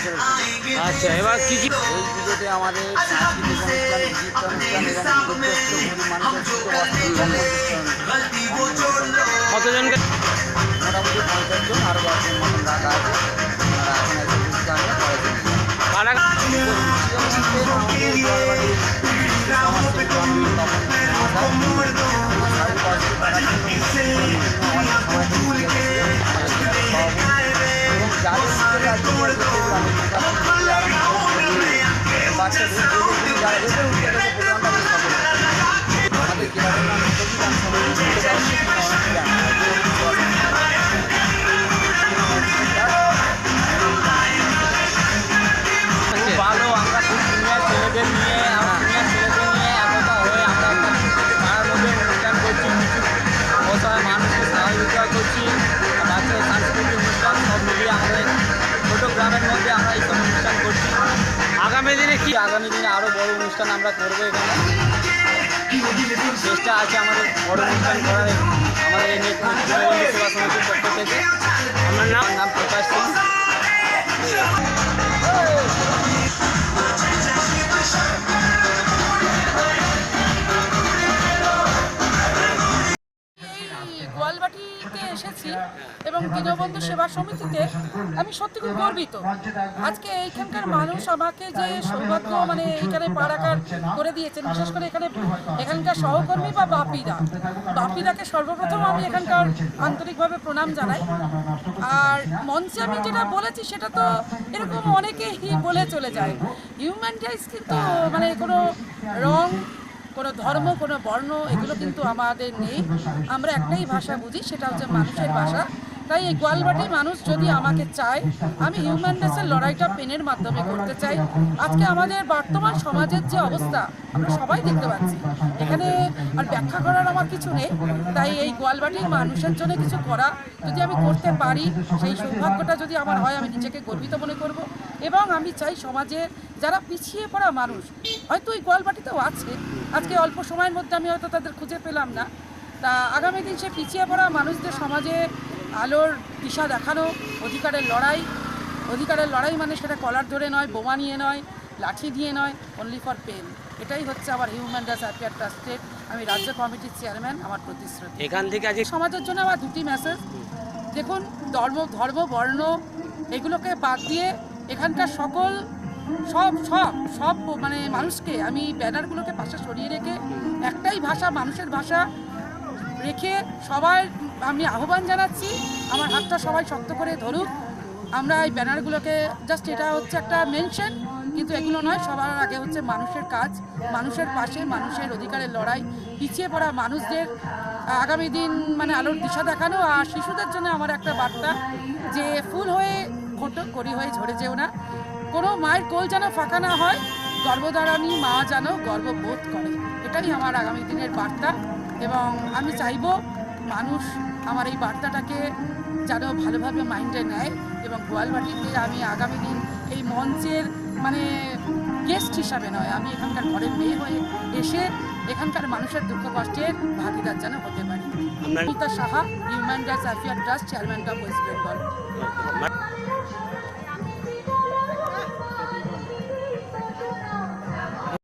আচ্ছা এবার কি কি এই পুজোতে আমাদের কতজনকে মোটামুটি পঞ্চাশ জন আরও দশজন মতন রাখা আছে। এখন বুঝতে যাব। করছি বাচ্চাদের সাংস্কৃতিক অনুষ্ঠান সব মিলিয়ে আমাদের ছোটো গ্রামের মধ্যে আমরা এইসব অনুষ্ঠান করছি। আগামী দিনে কি? আগামী দিনে আরও বড় অনুষ্ঠান আমরা করব এখানে। চেষ্টা আছে আমাদের বড় অনুষ্ঠান করার। আমাদের এই নেতৃত্ব পক্ষ থেকে। আমার নাম এসেছি এবং দীনবন্ধু সেবা সমিতিতে আমি সত্যি খুব গর্বিত। আজকে এইখানকার মানুষ আমাকে যে সৌভাগ্য মানে এখানে পাড়াকার করে দিয়েছেন, বিশেষ করে এখানে এখানকার সহকর্মী বা বাপিরা। বাপিরাকে সর্বপ্রথম আমি এখানকার আন্তরিকভাবে প্রণাম জানাই। আর মঞ্চে আমি যেটা বলেছি সেটা তো এরকম অনেকেই বলে চলে যায়। হিউম্যান রাইটস কিন্তু মানে কোনো রং কোনো ধর্ম, কোনো বর্ণ, এগুলো কিন্তু আমাদের নেই। আমরা একটাই ভাষা বুঝি, সেটা হচ্ছে মানুষের ভাষা। তাই এই গোয়ালবাটি মানুষ যদি আমাকে চায়, আমি হিউম্যান রাইটসের লড়াইটা পেনের মাধ্যমে করতে চাই। আজকে আমাদের বর্তমান সমাজের যে অবস্থা, আমরা সবাই দেখতে পাচ্ছি। এখানে আর ব্যাখ্যা করার আমার কিছু নেই। তাই এই গোয়ালবাটির মানুষের জন্য কিছু করা, যদি আমি করতে পারি, সেই সৌভাগ্যটা যদি আমার হয়, আমি নিজেকে গর্বিত মনে করব। এবং আমি চাই সমাজের যারা পিছিয়ে পড়া মানুষ, হয়তো এই গোয়ালবাটিতেও আছে। আজকে অল্প সময়ের মধ্যে আমি হয়তো তাদের খুঁজে পেলাম না। তা আগামী দিন সে পিছিয়ে পড়া মানুষদের সমাজে আলোর দিশা দেখানো অধিকারের লড়াই। অধিকারের লড়াই মানে সেটা কলার ধরে নয় বোমা নিয়ে নয় লাঠি দিয়ে নয় অনলি ফর পেন এটাই হচ্ছে আমার হিউম্যান রাইটস অ্যাফেয়ার ট্রাস্টের আমি রাজ্য কমিটির চেয়ারম্যান আমার প্রতিশ্রুতি। এখান থেকে আজকে সমাজের জন্য আমার দুটি মেসেজ দেখুন ধর্ম ধর্ম বর্ণ এগুলোকে বাদ দিয়ে এখানকার সকল সব সব সব মানে মানুষকে আমি ব্যানারগুলোকে পাশে সরিয়ে রেখে একটাই ভাষা মানুষের ভাষা রেখে সবাই, আমি আহ্বান জানাচ্ছি, আমার হাতটা সবাই শক্ত করে ধরুক। আমরা এই ব্যানারগুলোকে জাস্ট এটা হচ্ছে একটা মেনশন কিন্তু এগুলো নয়, সবার আগে হচ্ছে মানুষের কাজ, মানুষের পাশে, মানুষের অধিকারের লড়াই, পিছিয়ে পড়া মানুষদের আগামী দিন মানে আলোর দিশা দেখানো আর শিশুদের জন্য আমার একটা বার্তা যে ফুল হয়ে ফোটো করি হয়ে ঝরে যেও না। কোনো মায়ের কোল যেন ফাঁকা না হয়, গর্ভধারণী মা যেন গর্ববোধ করে। এটাই আমার আগামী দিনের বার্তা। এবং আমি চাইব মানুষ আমার এই বার্তাটাকে যেন ভালোভাবে মাইন্ডে নেয় এবং গোয়ালবাটিতে আমি আগামী দিন এই মঞ্চের মানে গেস্ট হিসাবে নয় আমি এখানকার ঘরের মেয়ে হয়ে এসে এখানকার মানুষের দুঃখ কষ্টের ভাগিদার যেন হতে পারি। Amita Saha human rights affair trust chairman of West Bengal